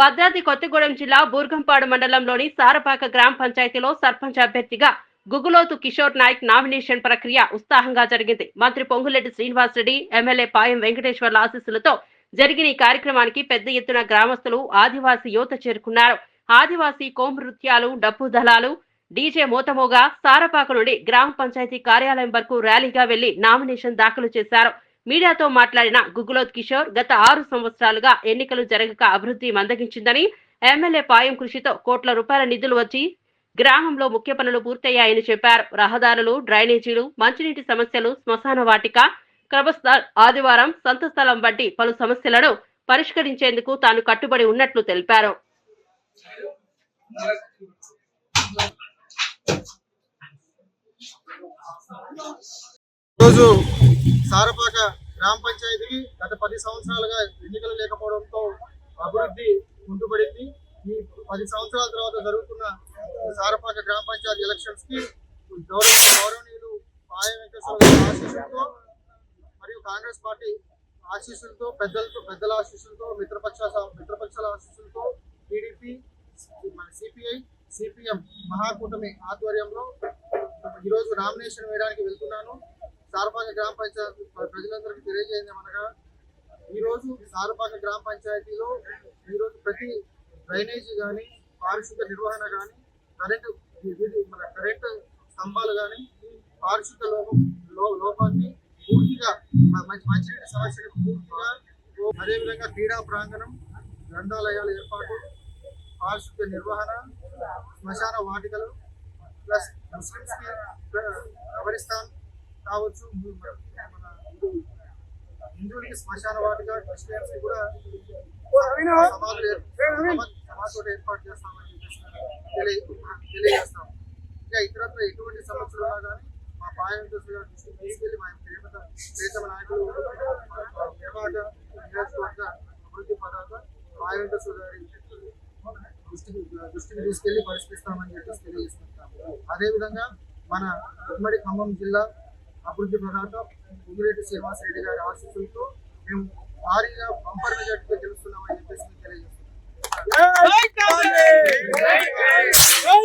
భద్రాద్రి కొత్తగూడెం జిల్లా బూర్గంపాడు మండలంలోని సారపాక గ్రామ పంచాయతీలో సర్పంచ్ అభ్యర్థిగా గుగులోతు కిషోర్ నాయక్ నామినేషన్ ప్రక్రియ ఉత్సాహంగా జరిగింది. మంత్రి పొంగులెడ్డి శ్రీనివాసరెడ్డి ఎమ్మెల్యే పాయం వెంకటేశ్వర్ల ఆశీస్సులతో జరిగిన ఈ కార్యక్రమానికి పెద్ద ఎత్తున గ్రామస్తులు ఆదివాసీ యువత చేరుకున్నారు. ఆదివాసీ కోమృత్యాలు డప్పు దళాలు డీజే మోతమోగా సారపాక నుండి గ్రామ పంచాయతీ కార్యాలయం వరకు ర్యాలీగా వెళ్ళి నామినేషన్ దాఖలు చేశారు. మీడియాతో మాట్లాడిన గుగులోత్ కిషోర్ గత ఆరు సంవత్సరాలుగా ఎన్నికలు జరగక అభివృద్ధి మందగించిందని ఎమ్మెల్యే పాయం కృషితో కోట్ల రూపాయల నిధులు వచ్చి గ్రామంలో ముఖ్య పనులు పూర్తయ్యాయని చెప్పారు. రహదారులు డ్రైనేజీలు మంచినీటి సమస్యలు శ్మశాన వాటిక క్రమస్థ ఆదివారం సంత స్థలం వంటి పలు సమస్యలను పరిష్కరించేందుకు తాను కట్టుబడి ఉన్నట్లు తెలిపారు. ఈరోజు సారపాక గ్రామ పంచాయతీకి గత పది సంవత్సరాలుగా ఎన్నికలు లేకపోవడంతో అభివృద్ధి కుంటుపడింది. ఈ పది సంవత్సరాల తర్వాత జరుగుతున్న సారపాక గ్రామ పంచాయతీ ఎలక్షన్స్కి గౌరవనీయులు పాయ వెంకటేశ్వర ఆశీస్సులతో మరియు కాంగ్రెస్ పార్టీ ఆశీస్సులతో పెద్దలతో పెద్దల ఆశీస్సులతో మిత్రపక్ష మిత్రపక్షాల ఆశీస్సులతో టీడీపీ సిపిఐ సిపిఎం మహాకూటమి ఆధ్వర్యంలో ఈరోజు నామినేషన్ వేయడానికి వెళ్తున్నాను. సారపాక గ్రామ పంచాయతీ ప్రజలందరికీ తెలియజేయండి అనగా ఈరోజు సారపాక గ్రామ పంచాయతీలో ఈరోజు ప్రతి డ్రైనేజీ కానీ పారిశుద్ధ నిర్వహణ కానీ కరెంటు మన కరెంటు స్తంభాలు కానీ పారిశుద్ధ లోపం లో- లోపాన్ని పూర్తిగా మంచి మంచినీటి సమస్యను పూర్తిగా అదేవిధంగా క్రీడా ప్రాంగణం గ్రంథాలయాల ఏర్పాటు పారిశుద్ధ నిర్వహణ శ్మశాన వాటికలు ప్లస్ ముస్లిమ్స్కి కబరిస్తాన్ కావచ్చు హిందువులకి శ్మశాన వాటిక క్రిస్టియన్స్ కూడా ఏర్పాటు చేస్తామని తెలియజేస్తాం. ఇంకా ఇతరత్ర ఎటువంటి సమస్యలు కానీ మా పాయం దృష్టికి తీసుకెళ్ళి మా ప్రేమత ప్రేతమ నాయకులు నిర్వాహక నియోజకవర్గ అభివృద్ధి పదార్థ పాయం గారి దృష్టికి దృష్టికి తీసుకెళ్ళి పరిష్కరిస్తామని చెప్పేసి తెలియజేస్తున్నాం. అదేవిధంగా మన ఉమ్మడి ఖమ్మం జిల్లా అభివృద్ధి ప్రదాత పుగిరెడ్డి శ్రీనివాసరెడ్డి గారి ఆశీస్సులతో మేము భారీగా బంపర్ మెజార్టీతో గెలుస్తున్నామని